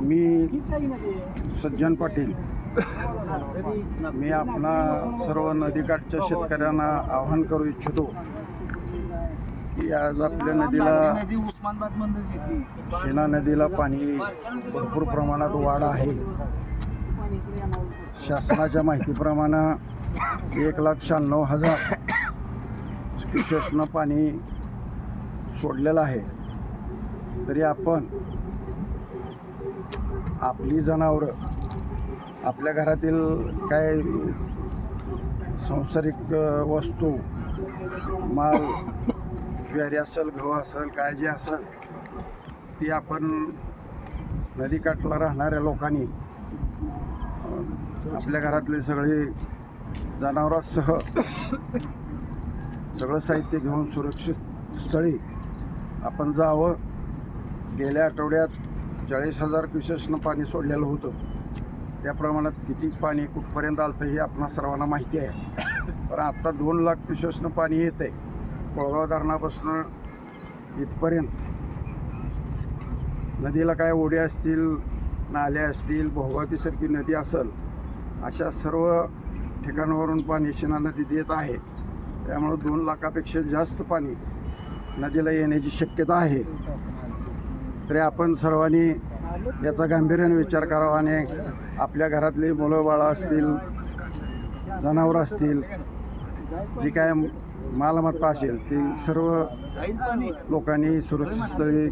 मी सज्जन पाटील. मी आपणा सर्व नदीकाठच्या शेतकऱ्यांना आवाहन करू इच्छितो की आज आपल्या नदीला शेना नदीला पाणी भरपूर प्रमाणात वाढ आहे. शासनाच्या माहितीप्रमाणे एक लाख शहाण्णव हजार क्युसेसनं पाणी सोडलेलं आहे. तरी आपण आपली जनावरं आपल्या घरातील काय सांसारिक वस्तू माल ज्वारी असेल गहू असेल काय जे असेल ती आपण नदीकाठला राहणाऱ्या लोकांनी आपल्या घरातले सगळे जनावरांसह सगळं साहित्य घेऊन सुरक्षित स्थळी आपण जावं. गेल्या आठवड्यात चाळीस हजार क्युसेसनं पाणी सोडलेलं होतं. त्या प्रमाणात किती पाणी कुठपर्यंत आलं हे आपणा सर्वांना माहिती आहे. पण आत्ता दोन लाख क्युसेसनं पाणी येत आहे कोळगाव धरणापासून इथपर्यंत. नदीला काय ओढे असतील नाल्या असतील भोगातीसारखी नदी असेल अशा सर्व ठिकाणावरून पाणी शिना नदीत येत आहे. त्यामुळं दोन लाखापेक्षा जास्त पाणी नदीला येण्याची शक्यता आहे. तरी आपण सर्वांनी याचा गांभीर्याने विचार करावा आणि आपल्या घरातली मुलं बाळं असतील जनावरं असतील जी काय मालमत्ता असेल ती सर्व लोकांनी सुरक्षित स्थळी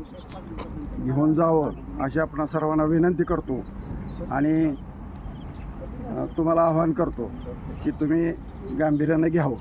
घेऊन जावं अशी आपण सर्वांना विनंती करतो आणि तुम्हाला आवाहन करतो की तुम्ही गांभीर्यानं घ्यावं.